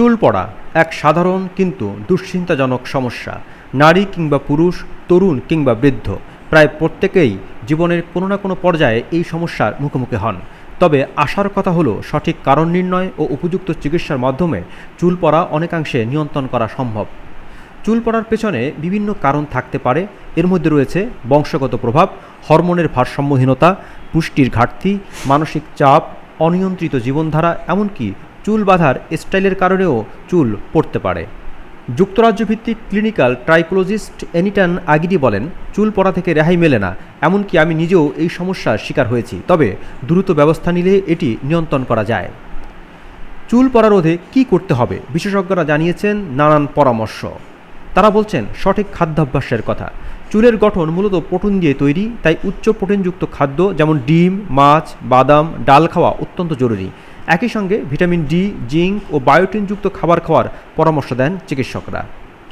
চুল পড়া এক সাধারণ কিন্তু দুশ্চিন্তাজনক সমস্যা। নারী কিংবা পুরুষ, তরুণ কিংবা বৃদ্ধ, প্রায় প্রত্যেকেই জীবনের কোনো না কোনো পর্যায়ে এই সমস্যার মুখোমুখি হন। তবে আশার কথা হলো, সঠিক কারণ নির্ণয় ও উপযুক্ত চিকিৎসার মাধ্যমে চুল পড়া অনেকাংশে নিয়ন্ত্রণ করা সম্ভব। চুল পড়ার পেছনে বিভিন্ন কারণ থাকতে পারে। এর মধ্যে রয়েছে বংশগত প্রভাব, হরমোনের ভারসাম্যহীনতা, পুষ্টির ঘাটতি, মানসিক চাপ, অনিয়ন্ত্রিত জীবনধারা, এমনকি চুল বাঁধার স্টাইলের কারণেও চুল পড়তে পারে। যুক্তরাজ্য ভিত্তিক ক্লিনিক্যাল ট্রাইকোলজিস্ট এনিটান আগিডি বলেন, চুল পড়া থেকে রেহাই মেলে না, এমনকি আমি নিজেও এই সমস্যার শিকার হয়েছি, তবে দ্রুত ব্যবস্থা নিলে এটি নিয়ন্ত্রণ করা যায়। চুল পড়া রোধে কী করতে হবে? বিশেষজ্ঞরা জানিয়েছেন নানান পরামর্শ। তারা বলছেন, সঠিক খাদ্যাভ্যাসের কথা। চুলের গঠন মূলত প্রোটিন দিয়ে তৈরি, তাই উচ্চ প্রোটিনযুক্ত খাদ্য যেমন ডিম, মাছ, বাদাম, ডাল খাওয়া অত্যন্ত জরুরি। একই সঙ্গে ভিটামিন ডি, জিঙ্ক ও বায়োটিনযুক্ত খাবার খাওয়ার পরামর্শ দেন চিকিৎসকরা।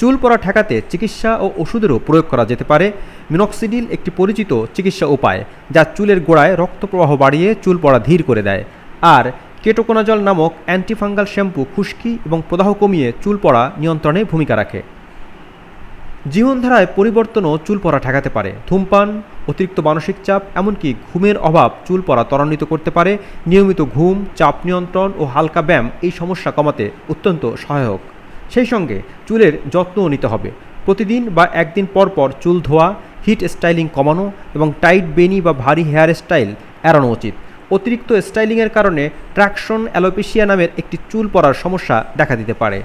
চুল পড়া ঠেকাতে চিকিৎসা ও ওষুধেরও প্রয়োগ করা যেতে পারে। মিনক্সিডিল একটি পরিচিত চিকিৎসা উপায়, যা চুলের গোড়ায় রক্ত প্রবাহ বাড়িয়ে চুল পড়া ধীর করে দেয়। আর কেটোকোনাজল নামক অ্যান্টিফাঙ্গাল শ্যাম্পু খুশকি এবং প্রদাহ কমিয়ে চুল পড়া নিয়ন্ত্রণে ভূমিকা রাখে। জীবনধারায় পরিবর্তনও চুল পড়া ঠেকাতে পারে। ধূমপান, অতিরিক্ত মানসিক চাপ, এমনকি ঘুমের অভাব চুল পড়া ত্বরান্বিত করতে পারে। নিয়মিত ঘুম, চাপ নিয়ন্ত্রণ ও হালকা ব্যায়াম এই সমস্যা কমাতে অত্যন্ত সহায়ক। সেই সঙ্গে চুলের যত্নও নিতে হবে। প্রতিদিন বা একদিন পর পর চুল ধোয়া, হিট স্টাইলিং কমানো এবং টাইট বেনি বা ভারী হেয়ার স্টাইল এড়ানো উচিত। অতিরিক্ত স্টাইলিংয়ের কারণে ট্র্যাকশন অ্যালোপেশিয়া নামের একটি চুল পড়ার সমস্যা দেখা দিতে পারে।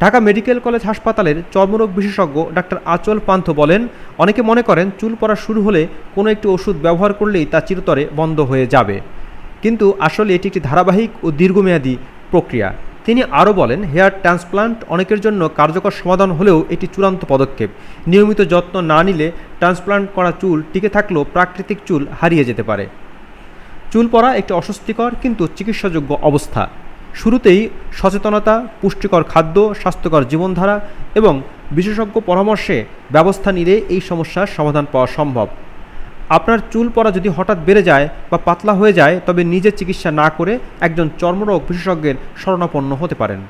ঢাকা মেডিকেল কলেজ হাসপাতালের চর্মরোগ বিশেষজ্ঞ ডাক্তার আচল পান্থ বলেন, অনেকে মনে করেন চুল পড়া শুরু হলে কোনো একটি ওষুধ ব্যবহার করলেই তা চিরতরে বন্ধ হয়ে যাবে। কিন্তু আসলে এটি একটি ধারাবাহিক ও দীর্ঘমেয়াদী প্রক্রিয়া। তিনি আরও বলেন, হেয়ার ট্রান্সপ্লান্ট অনেকের জন্য কার্যকর সমাধান হলেও এটি চূড়ান্ত পদক্ষেপ। নিয়মিত যত্ন না নিলে ট্রান্সপ্লান্ট করা চুল টিকে থাকলেও প্রাকৃতিক চুল হারিয়ে যেতে পারে। চুল পড়া একটি অস্বস্তিকর কিন্তু চিকিৎসাযোগ্য অবস্থা। শুরুতেই সচেতনতা, পুষ্টিকর খাদ্য, স্বাস্থ্যকর জীবনধারা এবং বিশেষজ্ঞ পরামর্শে ব্যবস্থা নিলে এই সমস্যার সমাধান পাওয়া সম্ভব। আপনার চুল পরা যদি হঠাৎ বেড়ে যায় বা পাতলা হয়ে যায়, তবে নিজের চিকিৎসা না করে একজন চর্মরোগ বিশেষজ্ঞের শরণাপন্ন হতে পারেন।